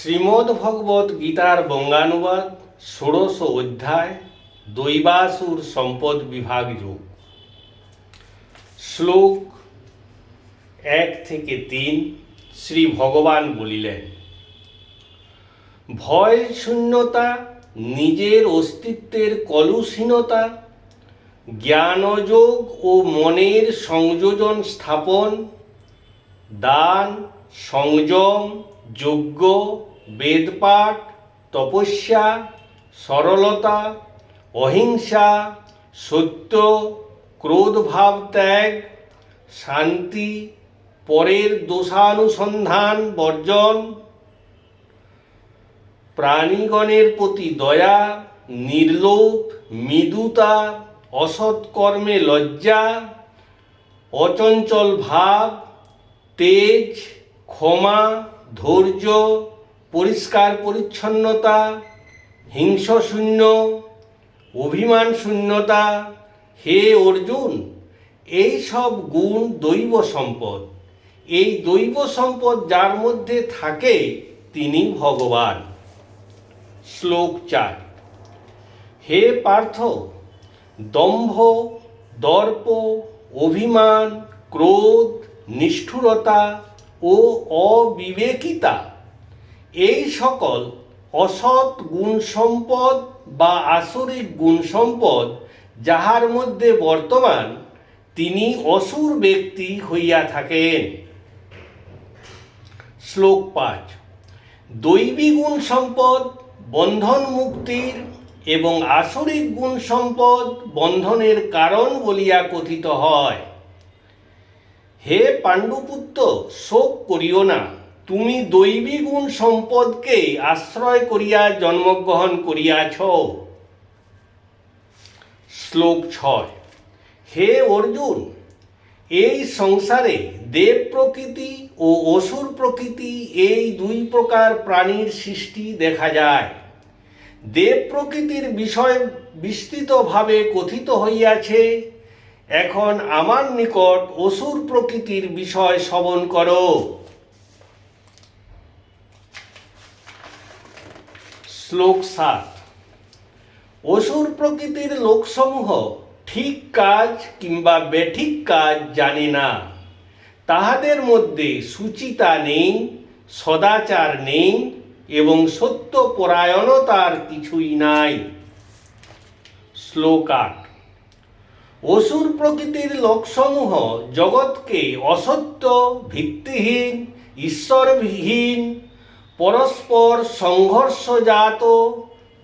শ্রীমদ্ ভগবত গীতার বঙ্গানুবাদ, ষোড়শ অধ্যায়, দৈবাসুর সম্পদ বিভাগ যোগ। শ্লোক এক থেকে তিন শ্রী ভগবান বলিলেন, ভয় শূন্যতা, নিজের অস্তিত্বের কলুষীনতা, জ্ঞানযোগ ও মনের সংযোজন স্থাপন, দান, সংযম, যজ্ঞ বেদপাঠ, তপস্যা, সরলতা, অহিংসা, সত্য, ক্রোধভাব ত্যাগ, শান্তি, পরের দোষানুসন্ধান বর্জন, প্রাণীগণের প্রতি দয়া, নির্লোভ, মৃদুতা, অসৎকর্মে লজ্জা, অচঞ্চল ভাব, তেজ, ক্ষমা, ধৈর্য পরিষ্কার পরিচ্ছন্নতা হিংসশূন্য অভিমান শূন্যতা, হে অর্জুন, এই সব গুণ দৈব সম্পদ। এই দৈব সম্পদ যার মধ্যে থাকে তিনি ভগবান। শ্লোক চার। হে পার্থ, দম্ভ, দর্প, অভিমান, ক্রোধ, নিষ্ঠুরতা ও অবিবেকিতা এই সকল অসৎ গুণ সম্পদ বা আসরিক গুণ সম্পদ যাহার মধ্যে বর্তমান, তিনি অসুর ব্যক্তি হইয়া থাকেন। শ্লোক পাঁচ। দৈবী গুণ সম্পদ বন্ধন মুক্তির এবং আসরিক গুণ সম্পদ বন্ধনের কারণ বলিয়া কথিত হয়। হে পাণ্ডুপুত্র, শোক করিও না। তুমি দৈবী গুণ সম্পদকে আশ্রয় করিয়া জন্মগ্রহণ করিয়াছ। শ্লোক ছয়, হে অর্জুন, এই সংসারে দেব প্রকৃতি ও অসুর প্রকৃতি এই দুই প্রকার প্রাণীর সৃষ্টি দেখা যায়। দেব প্রকৃতির বিষয় বিস্তৃতভাবে কথিত হইয়াছে। এখন আমার নিকট অসুর প্রকৃতির বিষয় শ্রবণ করো। শ্লোক সাত। অসুর প্রকৃতির লোকসমূহ ঠিক কাজ কিংবা বেঠিক কাজ জানে না। তাহাদের মধ্যে সুচিতা নেই, সদাচার নেই এবং সত্য পরায়ণতার কিছুই নাই। শ্লোক আট। অসুর প্রকৃতির লোকসমূহ জগৎকে অসত্য, ভিত্তিহীন, ঈশ্বরবিহীন পরস্পর সংঘর্ষজাত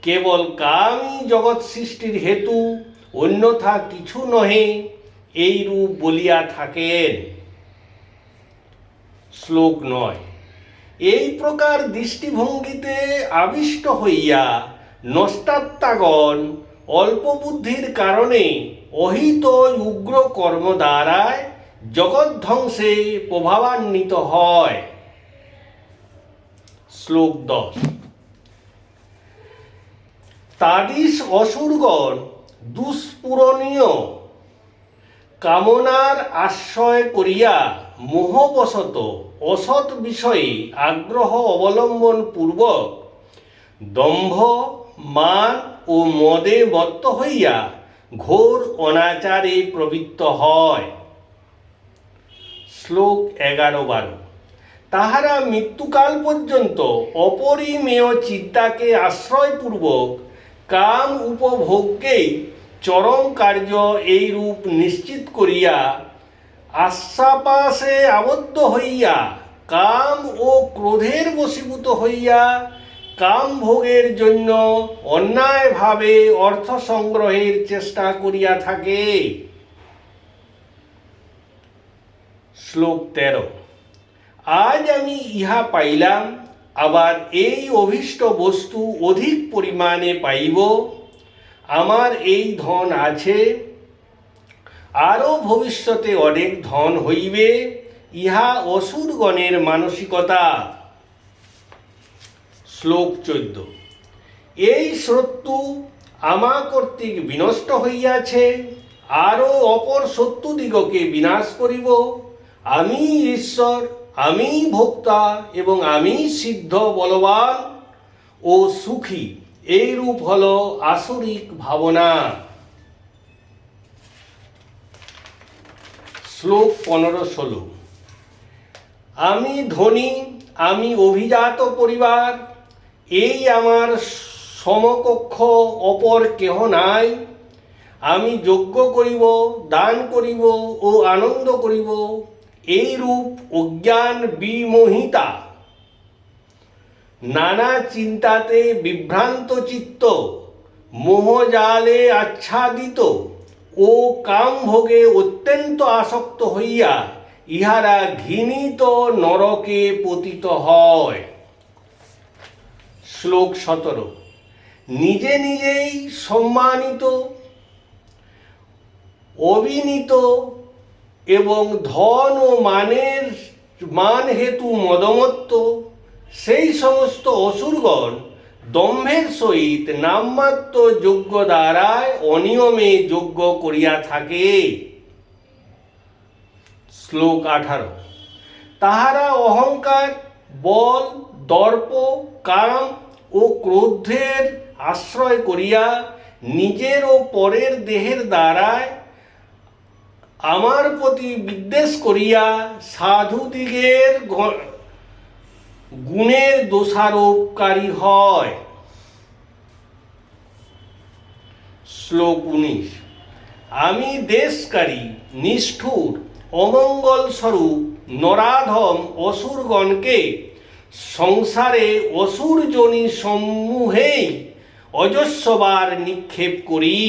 কেবল কামই জগৎ সৃষ্টির হেতু, অন্যথা কিছু নহে এই রূপ বলিয়া থাকেন। শ্লোক নয়, এই প্রকার দৃষ্টিভঙ্গিতে আবিষ্ট হইয়া নষ্টাত্মাগণ অল্প বুদ্ধির কারণে অহিত উগ্র কর্ম দ্বারায় জগৎ ধ্বংসে প্রভাবান্বিত হয়। শ্লোক দশ। তাদিস অসুরগণ দুষ্পূরণীয়, কামনার আশ্রয় করিয়া মোহবশত অসৎ বিষয়ে আগ্রহ অবলম্বন পূর্বক দম্ভ মান ও মদে মত্ত হইয়া ঘোর অনাচারে প্রবৃত্ত হয়। শ্লোক এগারো বারো। তাহারা মৃত্যুকাল পর্যন্ত অপরিমেয় চিন্তাকে আশ্রয়পূর্বক কাম উপভোগকেই চরম কার্য এই রূপ নিশ্চিত করিয়া আশ্বাপাশে আবদ্ধ হইয়া কাম ও ক্রোধের বশীভূত হইয়া কাম ভোগের জন্য অন্যায়ভাবে অর্থ সংগ্রহের চেষ্টা করিয়া থাকে। শ্লোক তেরো। আজ আমি ইহা পাইলাম, আবার এই অভীষ্ট বস্তু অধিক পরিমাণে পাইব, আমার এই ধন আছে, আরও ভবিষ্যতে অনেক ধন হইবে, ইহা অসুরগণের মানসিকতা। শ্লোক চোদ্দ। এই শত্রু আমা কর্তৃক বিনষ্ট হইয়াছে, আরও অপর শত্রুদিগকে বিনাশ করিব, আমি ঈশ্বর আমি ভোক্তা এবং আমি সিদ্ধ বলবান ও সুখী এই রূপ হল আসরিক ভাবনা। শ্লোক পনেরো ষোলো। আমি ধনী, আমি অভিজাত পরিবার, এই আমার সমকক্ষ অপর কেহ নাই। আমি যজ্ঞ করিব, দান করিব ও আনন্দ করিব। এই রূপ অজ্ঞান বিমোহিতা। নানা চিন্তাতে বিভ্রান্ত চিত্ত, মোহজালে আচ্ছাদিত ও কাম ভোগে অত্যন্ত আসক্ত হইয়া ইহারা ঘৃণিত নরকে পতিত হয়। শ্লোক সতেরো, নিজে নিজেই সম্মানিত, অবিনীত এবং ধন ও মানের মান হেতু মদমত্ত সেই সমস্ত অসুরগণ দম্ভের সহিত নামমাত্র যোগ্য দ্বারায় অনিয়মে যোগ্য করিয়া থাকে। শ্লোক আঠারো। তাহারা অহংকার, বল, দর্প, কাম ও ক্রোধের আশ্রয় করিয়া নিজের ও পরের দেহের দ্বারায় আমার প্রতি বিদ্বেষ করিয়া সাধুদিগের গুণের দোষারোপকারী হয়। শ্লোক উনিশ। আমি দেশকারী, নিষ্ঠুর, অমঙ্গল স্বরূপ, নরাধম অসুরগণকে সংসারে অসুরজনী সমূহেই অজস্রবার নিক্ষেপ করি।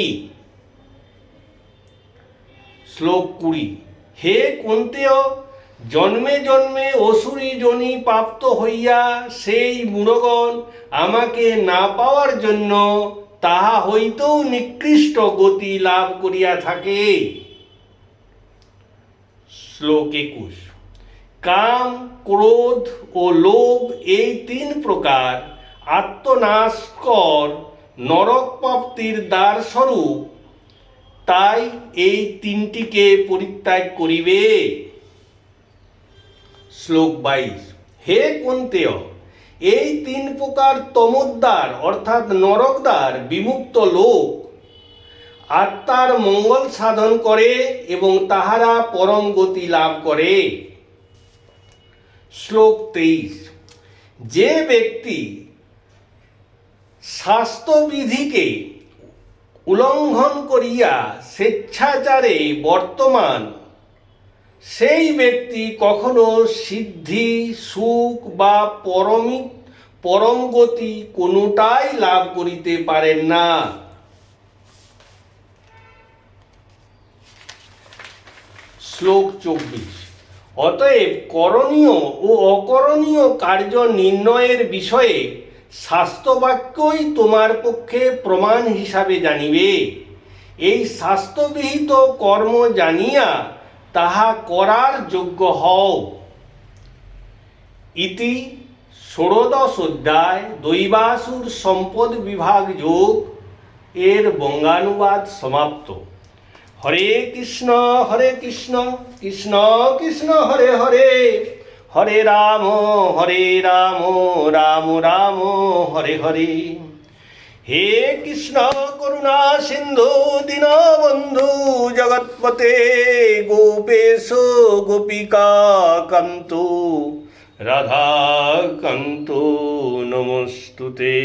শ্লোক কুড়ি। হে কুন্তেয়, জন্মে জন্মে অসুরী জনি প্রাপ্ত হইয়া সেই মূঢ়গণ আমাকে না পাওয়ার জন্য তাহা হইতেও নিকৃষ্ট গতি লাভ করিয়া থাকে। শ্লোক একুশ। কাম, ক্রোধ ও লোভ এই তিন প্রকার আত্মনাশকর নরক প্রাপ্তির দ্বার স্বরূপ তাই এই তিনটিকে পরিত্যাগ করিবে। শ্লোক বাইশ। হে কুন্তেয়, এই তিন প্রকার তমোদ্দার, অর্থাৎ নরকদ্বার, বিমুক্ত লোক, আত্মার মঙ্গল সাধন করে এবং তাহারা পরম গতি লাভ করে। শ্লোক তেইশ। যে ব্যক্তি স্বাস্থ্যবিধিকে উল্লঙ্ঘন করিয়া স্বেচ্ছাচারে বর্তমান, সেই ব্যক্তি কখনো সিদ্ধি, সুখ বা পরমি পরম গতি কোনোটাই লাভ করিতে পারেন না। শ্লোক চব্বিশ। অতএব করণীয় ও অকরণীয় কার্য নির্ণয়ের বিষয়ে শাস্ত্রবাক্যই তোমার পক্ষে প্রমাণ হিসাবে জানিবে। এই শাস্ত্রবিহিত কর্ম জানিয়া তাহা করার যোগ্য হও। ইতি ষোড়দশ অধ্যায় দৈবাসুর সম্পদ বিভাগ যোগ এর বঙ্গানুবাদ সমাপ্ত। হরে কৃষ্ণ হরে কৃষ্ণ কৃষ্ণ কৃষ্ণ, হরে হরে। হরে রাম হরে রাম রাম রাম, হরে হরে। হে কৃষ্ণ করুণা সিন্ধু দীনবন্ধু জগৎপতে গোপেশ গোপিকা কান্ত, রাধা কান্ত, নমস্তুতে।